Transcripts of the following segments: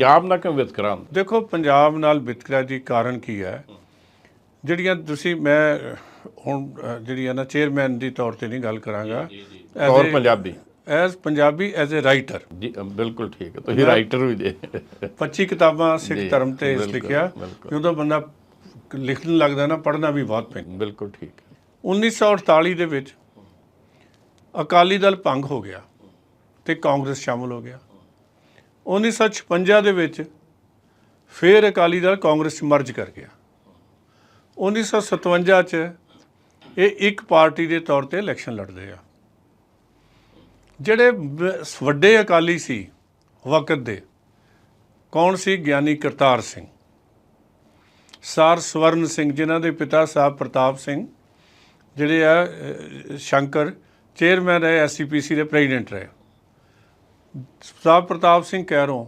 ਪੰਜਾਬ ਨਾਲ ਕਿਉਂ ਵਿਤਕਰਾ ਹੁੰਦਾ? ਦੇਖੋ ਪੰਜਾਬ ਨਾਲ ਵਿਤਕਰਾ ਦੀ ਕਾਰਨ ਕੀ ਹੈ? ਜਿਹੜੀਆਂ ਤੁਸੀਂ ਮੈਂ ਹੁਣ ਜਿਹੜੀ ਹੈ ਨਾ ਚੇਅਰਮੈਨ ਦੀ ਤੌਰ ਤੇ ਨਹੀਂ ਗੱਲ ਕਰਾਂਗਾ। ਔਰ Punjabi. As Punjabi as a writer ਜੀ ਬਿਲਕੁਲ ਠੀਕ ਹੈ। ਤੁਸੀਂ ਰਾਈਟਰ ਵੀ ਦੇ। 25 ਕਿਤਾਬਾਂ ਸਿੱਖ ਧਰਮ ਤੇ ਬਿਲਕੁਲ, ਲਿਖਿਆ। ਜਦੋਂ ਬੰਦਾ ਲਿਖਣ ਲੱਗਦਾ ਨਾ ਪੜ੍ਹਨਾ ਵੀ ਬਹੁਤ ਪੈਂਦਾ। ਬਿਲਕੁਲ ਠੀਕ ਹੈ। 1948 ਦੇ ਵਿੱਚ ਅਕਾਲੀ ਦਲ ਭੰਗ ਹੋ ਗਿਆ ਤੇ ਕਾਂਗਰਸ ਸ਼ਾਮਲ ਹੋ ਗਿਆ। 1956 ਦੇ ਵਿੱਚ ਫਿਰ ਅਕਾਲੀ ਦਲ ਕਾਂਗਰਸ ਚ ਮਰਜ ਕਰ ਗਿਆ। 1957 ਚ ਇਹ ਇੱਕ ਪਾਰਟੀ ਦੇ ਤੌਰ ਤੇ ਇਲੈਕਸ਼ਨ ਲੜਦੇ ਆ। ਜਿਹੜੇ ਵੱਡੇ ਅਕਾਲੀ ਸੀ ਵਕਤ ਦੇ, ਕੌਣ ਸੀ? ਗਿਆਨੀ ਕਰਤਾਰ ਸਿੰਘ। ਸਰ ਸਵਰਨ ਸਿੰਘ, ਜਿਨ੍ਹਾਂ ਦੇ ਪਿਤਾ ਸਾਹਿਬ ਪ੍ਰਤਾਪ ਸਿੰਘ, ਜਿਹੜੇ ਆ ਸ਼ੰਕਰ, ਚੇਅਰਮੈਨ ਰਹੇ ਐਸਸੀਪੀਸੀ ਦੇ, ਪ੍ਰੈਜ਼ੀਡੈਂਟ ਰਹੇ। ਸਾਹਿਬ ਪ੍ਰਤਾਪ ਸਿੰਘ ਕੈਰੋਂ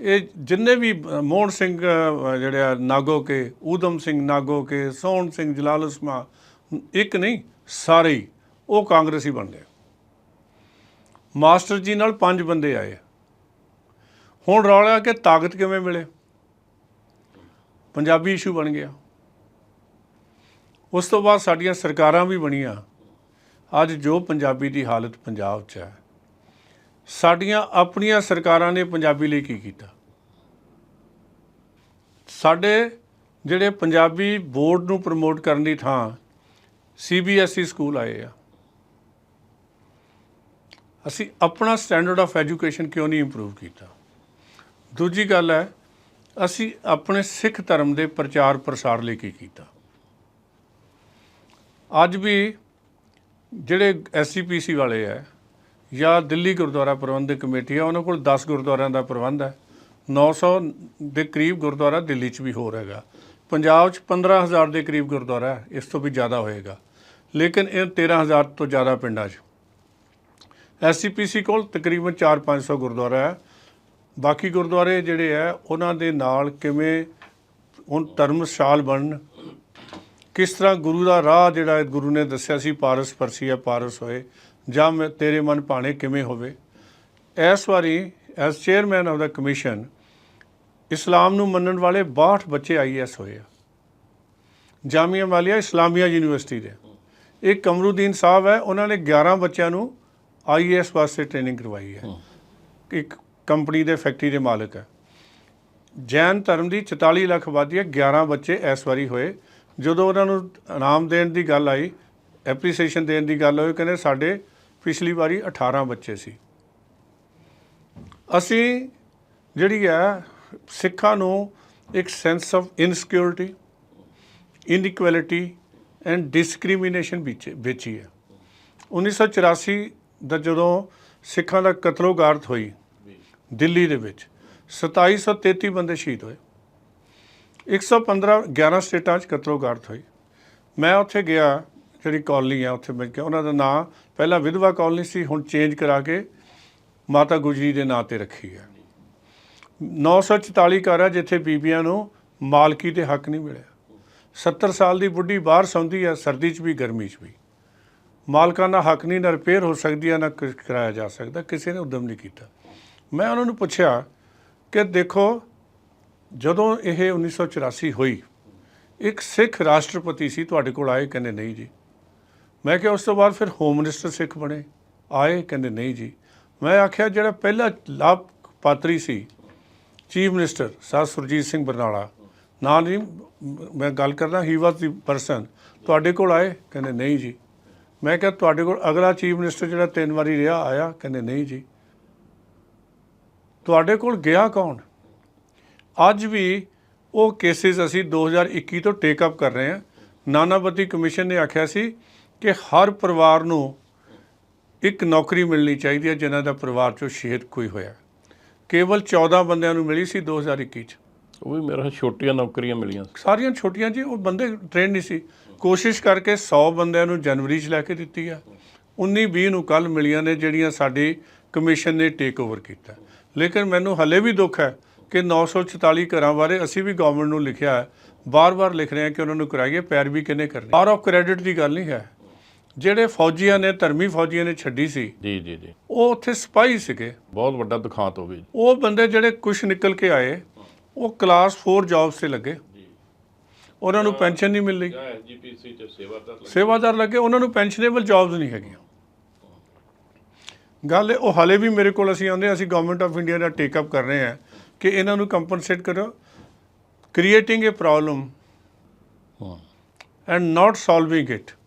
ਇਹ ਜਿੰਨੇ ਵੀ ਮੋਹਨ ਸਿੰਘ ਅਹ, ਜਿਹੜੇ ਆ ਨਾਗੋ ਕੇ ਊਧਮ ਸਿੰਘ ਨਾਗੋ ਕੇ ਸੋਹਣ ਸਿੰਘ ਜਲਾਲ ਉਸਮਾ ਇੱਕ ਨਹੀਂ ਸਾਰੇ ਹੀ ਉਹ ਕਾਂਗਰਸੀ ਬਣਦੇ ਆ। ਮਾਸਟਰ ਜੀ ਨਾਲ ਪੰਜ ਬੰਦੇ ਆਏ ਹੁਣ ਰੌਲਾ ਕਿ ਤਾਕਤ ਕਿਵੇਂ ਮਿਲੇ? ਪੰਜਾਬੀ ਇਸ਼ੂ ਬਣ ਗਿਆ। ਉਸ ਤੋਂ ਬਾਅਦ ਸਾਡੀਆਂ ਸਰਕਾਰਾਂ ਵੀ ਬਣੀਆਂ। ਅੱਜ ਜੋ ਪੰਜਾਬੀ ਦੀ ਹਾਲਤ ਪੰਜਾਬ 'ਚ ਹੈ ਸਾਡੀਆਂ ਆਪਣੀਆਂ ਸਰਕਾਰਾਂ ਨੇ ਪੰਜਾਬੀ ਲਈ ਕੀ ਕੀਤਾ? ਸਾਡੇ ਜਿਹੜੇ ਪੰਜਾਬੀ ਬੋਰਡ ਨੂੰ ਪ੍ਰਮੋਟ ਕਰਨ ਦੀ ਥਾਂ ਸੀਬੀਐਸਈ E ਸਕੂਲ ਆਏ ਆ। ਅਸੀਂ ਆਪਣਾ ਸਟੈਂਡਰਡ ਆਫ ਐਜੂਕੇਸ਼ਨ ਕਿਉਂ ਨਹੀਂ ਇੰਪਰੂਵ ਕੀਤਾ? ਦੂਜੀ ਗੱਲ ਹੈ, ਅਸੀਂ ਆਪਣੇ ਸਿੱਖ ਧਰਮ ਦੇ ਪ੍ਰਚਾਰ ਪ੍ਰਸਾਰ ਲਈ ਕੀ ਕੀਤਾ? ਅੱਜ ਵੀ ਜਿਹੜੇ ਐਸਸੀਪੀਸੀ ਵਾਲੇ ਹੈ ਜਾਂ ਦਿੱਲੀ ਗੁਰਦੁਆਰਾ ਪ੍ਰਬੰਧਕ ਕਮੇਟੀ ਆ, ਉਹਨਾਂ ਕੋਲ 10 ਗੁਰਦੁਆਰਿਆਂ ਦਾ ਪ੍ਰਬੰਧ ਹੈ। 900 ਦੇ ਕਰੀਬ ਗੁਰਦੁਆਰਾ ਦਿੱਲੀ 'ਚ ਵੀ ਹੋਰ ਹੈਗਾ। ਪੰਜਾਬ 'ਚ 15000 ਦੇ ਕਰੀਬ ਗੁਰਦੁਆਰਾ ਹੈ, ਇਸ ਤੋਂ ਵੀ ਜ਼ਿਆਦਾ ਹੋਏਗਾ। ਲੇਕਿਨ ਇਹ 13000 ਤੋਂ ਜ਼ਿਆਦਾ ਪਿੰਡਾਂ 'ਚ। ਐਸਸੀਪੀਸੀ ਕੋਲ ਤਕਰੀਬਨ 4-500 ਗੁਰਦੁਆਰਾ ਹੈ। ਬਾਕੀ ਗੁਰਦੁਆਰੇ ਜਿਹੜੇ ਹੈ, ਉਹਨਾਂ ਦੇ ਨਾਲ ਕਿਵੇਂ ਹੁਣ ਧਰਮਸ਼ਾਲ ਬਣਨ, ਕਿਸ ਤਰ੍ਹਾਂ ਗੁਰੂ ਦਾ ਰਾਹ ਜਿਹੜਾ ਗੁਰੂ ਨੇ ਦੱਸਿਆ ਸੀ ਪਾਰਸ ਪਰਸੀਆ ਪਾਰਸ ਹੋਏ ਜਾਂ ਤੇਰੇ ਮਨ ਭਾਣੇ ਕਿਵੇਂ ਹੋਵੇ? ਇਸ ਵਾਰੀ ਐਸ ਚੇਅਰਮੈਨ ਆਫ ਦਾ ਕਮਿਸ਼ਨ ਇਸਲਾਮ ਨੂੰ ਮੰਨਣ ਵਾਲੇ 62 ਬੱਚੇ ਆਈਐਸ ਹੋਏ ਆ। ਜਾਮੀਆ ਮਾਲੀਆ ਇਸਲਾਮੀਆ ਯੂਨੀਵਰਸਿਟੀ ਦੇ। ਇੱਕ ਕਮਰੂਦੀਨ ਸਾਹਿਬ ਹੈ ਉਹਨਾਂ ਨੇ 11 ਬੱਚਿਆਂ ਨੂੰ ਆਈਐਸ ਵਾਸਤੇ ਟ੍ਰੇਨਿੰਗ ਕਰਵਾਈ ਹੈ। ਇੱਕ ਕੰਪਨੀ ਦੇ ਫੈਕਟਰੀ ਦੇ ਮਾਲਕ ਹੈ। ਜੈਨ ਧਰਮ ਦੀ 44 ਲੱਖ ਆਬਾਦੀ ਹੈ 11 ਬੱਚੇ ਇਸ ਵਾਰੀ ਹੋਏ। ਜਦੋਂ ਉਹਨਾਂ ਨੂੰ ਇਨਾਮ ਦੇਣ ਦੀ ਗੱਲ ਆਈ ਐਪਰੀਸੀਏਸ਼ਨ ਦੇਣ ਦੀ ਗੱਲ ਹੋਈ ਕਹਿੰਦੇ ਸਾਡੇ ਪਿਛਲੀ ਵਾਰੀ 18 ਬੱਚੇ ਸੀ। ਅਸੀਂ ਜਿਹੜੀ ਹੈ, ਸਿੱਖਾਂ ਨੂੰ ਇੱਕ sense of insecurity inequality and discrimination ਵਿੱਚ, ਵੇਚੀ ਹੈ। 1984 ਦਾ ਜਦੋਂ ਸਿੱਖਾਂ ਦਾ ਕਤਲੋਗਾਰਤ ਹੋਈ, ਦਿੱਲੀ ਦੇ ਵਿੱਚ 2733 ਬੰਦੇ ਸ਼ਹੀਦ ਹੋਏ। 115 11 ਸਟੇਟਾਂ 'ਚ ਕਤਲੋਗਾਰਤ ਹੋਈ। ਮੈਂ ਉੱਥੇ ਗਿਆ ਜਿਹੜੀ ਕਾਲਨੀ ਆ ਉੱਥੇ ਮੈਂ ਗਿਆ ਉਹਨਾਂ ਦਾ ਨਾਂ ਪਹਿਲਾਂ ਵਿਧਵਾ ਕਾਲਨੀ ਸੀ, ਹੁਣ ਚੇਂਜ ਕਰਾ ਕੇ ਮਾਤਾ ਗੁਜਰੀ ਦੇ ਨਾਂ ਤੇ ਰੱਖੀ ਹੈ। 944 ਘਰ ਆ ਜਿੱਥੇ ਬੀਬੀਆਂ ਨੂੰ ਮਾਲਕੀ ਦੇ ਹੱਕ ਨਹੀਂ ਮਿਲਿਆ। 70 ਸਾਲ ਦੀ ਬੁੱਢੀ ਬਾਹਰ ਸੌਂਦੀ ਆ, ਸਰਦੀ 'ਚ ਵੀ, ਗਰਮੀ 'ਚ ਵੀ। ਮਾਲਕਾਂ ਦਾ ਹੱਕ ਨਹੀਂ, ਨਾ ਰਿਪੇਅਰ ਹੋ ਸਕਦੀ ਆ, ਨਾ ਕੁਛ ਕਰਾਇਆ ਜਾ ਸਕਦਾ, ਕਿਸੇ ਨੇ ਉਦਮ ਨਹੀਂ ਕੀਤਾ। ਮੈਂ ਉਹਨਾਂ ਨੂੰ ਪੁੱਛਿਆ ਕਿ ਦੇਖੋ, ਜਦੋਂ ਇਹ 1984 ਹੋਈ, ਇੱਕ ਸਿੱਖ ਰਾਸ਼ਟਰਪਤੀ ਸੀ, ਤੁਹਾਡੇ ਕੋਲ ਆਏ, ਕਹਿੰਦੇ, ਨਹੀਂ ਜੀ ਮੈਂ ਕਿਹਾ ਉਸ ਤੋਂ ਬਾਅਦ ਫਿਰ ਹੋਮ ਮਿਨਿਸਟਰ ਸਿੱਖ ਬਣੇ। ਆਏ, ਕਹਿੰਦੇ, ਨਹੀਂ ਜੀ। ਮੈਂ ਆਖਿਆ, ਜਿਹੜਾ ਪਹਿਲਾ ਲਾਭ ਪਾਤਰੀ ਸੀ chief minister sir Surjit Singh Barnala. ਨਾ ਨਹੀਂ, ਮੈਂ ਗੱਲ ਕਰਦਾ ਹੀ ਵਾਸ ਦੀ ਪਰਸਨ ਤੁਹਾਡੇ ਕੋਲ ਆਏ? ਕਹਿੰਦੇ, ਨਹੀਂ ਜੀ। ਮੈਂ ਕਿਹਾ, ਤੁਹਾਡੇ ਕੋਲ ਅਗਲਾ ਚੀਫ ਮਿਨਿਸਟਰ ਜਿਹੜਾ ਤਿੰਨ ਵਾਰੀ ਰਿਹਾ, ਆਇਆ? ਕਹਿੰਦੇ, ਨਹੀਂ ਜੀ। ਤੁਹਾਡੇ ਕੋਲ ਗਿਆ ਕੌਣ? ਅੱਜ ਵੀ ਉਹ ਕੇਸਿਸ ਅਸੀਂ 2021 ਤੋਂ ਟੇਕ ਅਪ ਕਰ ਰਹੇ ਹਾਂ। ਨਾਨਾਵਤੀ ਕਮਿਸ਼ਨ ਨੇ ਆਖਿਆ ਸੀ ਕਿ ਹਰ ਪਰਿਵਾਰ ਨੂੰ ਇੱਕ ਨੌਕਰੀ ਮਿਲਣੀ ਚਾਹੀਦੀ ਹੈ ਜਿਨ੍ਹਾਂ ਦਾ ਪਰਿਵਾਰ ਚੋਂ ਸ਼ਹੀਦ ਕੋਈ ਹੋਇਆ। ਕੇਵਲ 14 ਬੰਦਿਆਂ ਨੂੰ ਮਿਲੀ ਸੀ 2021 ਚ। ਉਹ ਵੀ ਮੇਰਾ ਛੋਟੀਆਂ ਨੌਕਰੀਆਂ ਮਿਲੀਆਂ ਸਾਰੀਆਂ ਛੋਟੀਆਂ ਜੀ ਉਹ ਬੰਦੇ ਟ੍ਰੇਨ ਨਹੀਂ ਸੀ। ਕੋਸ਼ਿਸ਼ ਕਰਕੇ 100 ਬੰਦਿਆਂ ਨੂੰ ਜਨਵਰੀ 'ਚ ਲੈ ਕੇ ਦਿੱਤੀ ਆ। 19 20 ਨੂੰ ਕੱਲ ਮਿਲੀਆਂ ਨੇ ਜਿਹੜੀਆਂ ਸਾਡੀ ਕਮਿਸ਼ਨ ਨੇ ਟੇਕ ਓਵਰ ਕੀਤਾ। ਲੇਕਿਨ ਮੈਨੂੰ ਹਲੇ ਵੀ ਦੁੱਖ ਹੈ ਕਿ 944 ਘਰਾਂ ਬਾਰੇ ਅਸੀਂ ਵੀ ਗਵਰਨਮੈਂਟ ਨੂੰ ਲਿਖਿਆ ਹੈ। ਬਾਰ-ਬਾਰ ਲਿਖ ਰਹੇ ਹਾਂ ਕਿ ਉਹਨਾਂ ਨੂੰ ਕਰਾਈਏ ਪੈਰ ਵੀ ਕਿੰਨੇ ਕਰਨੇ? ਪਾਵਰ ਆਫ ਕ੍ਰੈਡਿਟ ਦੀ ਗੱਲ ਨਹੀਂ ਹੈ। ਜਿਹੜੇ ਫੌਜੀਆਂ ਨੇ ਧਰਮੀ ਫੌਜੀਆਂ ਨੇ ਛੱਡੀ ਸੀ ਜੀ ਜੀ ਜੀ। ਉਹ ਉੱਥੇ ਸਿਪਾਹੀ ਸੀਗੇ। ਬਹੁਤ ਵੱਡਾ ਦੁਖਾਂਤ ਹੋਵੇ ਜੀ। ਉਹ ਬੰਦੇ ਜਿਹੜੇ ਕੁਝ ਨਿਕਲ ਕੇ ਆਏ ਉਹ ਕਲਾਸ 4 ਜੌਬਸ ਤੇ ਲੱਗੇ। ਉਹਨਾਂ ਨੂੰ ਪੈਨਸ਼ਨ ਨਹੀਂ ਮਿਲ। ਰਹੀ ਜਾਂ ਐਸਜੀਪੀਸੀ ਚ ਸੇਵਾਦਾਰ ਸੇਵਾਦਾਰ ਲੱਗੇ ਉਹਨਾਂ ਨੂੰ ਪੈਨਸ਼ਨੇਬਲ ਜੌਬਸ ਨਹੀਂ ਹੈਗੀਆਂ। ਗੱਲ ਇਹ- ਉਹ ਹਾਲੇ ਵੀ ਮੇਰੇ ਕੋਲ ਅਸੀਂ ਆਉਂਦੇ ਹਾਂ, ਅਸੀਂ ਗਵਰਨਮੈਂਟ ਆਫ ਇੰਡੀਆ ਦਾ ਟੇਕ ਅਪ ਕਰ ਰਹੇ ਹਾਂ ਕਿ ਇਹਨਾਂ ਨੂੰ ਕੰਪਨਸੇਟ ਕਰੋ। ਕ੍ਰੀਏਟਿੰਗ ਅ ਪ੍ਰੋਬਲਮ ਹਾਂ। And not solving it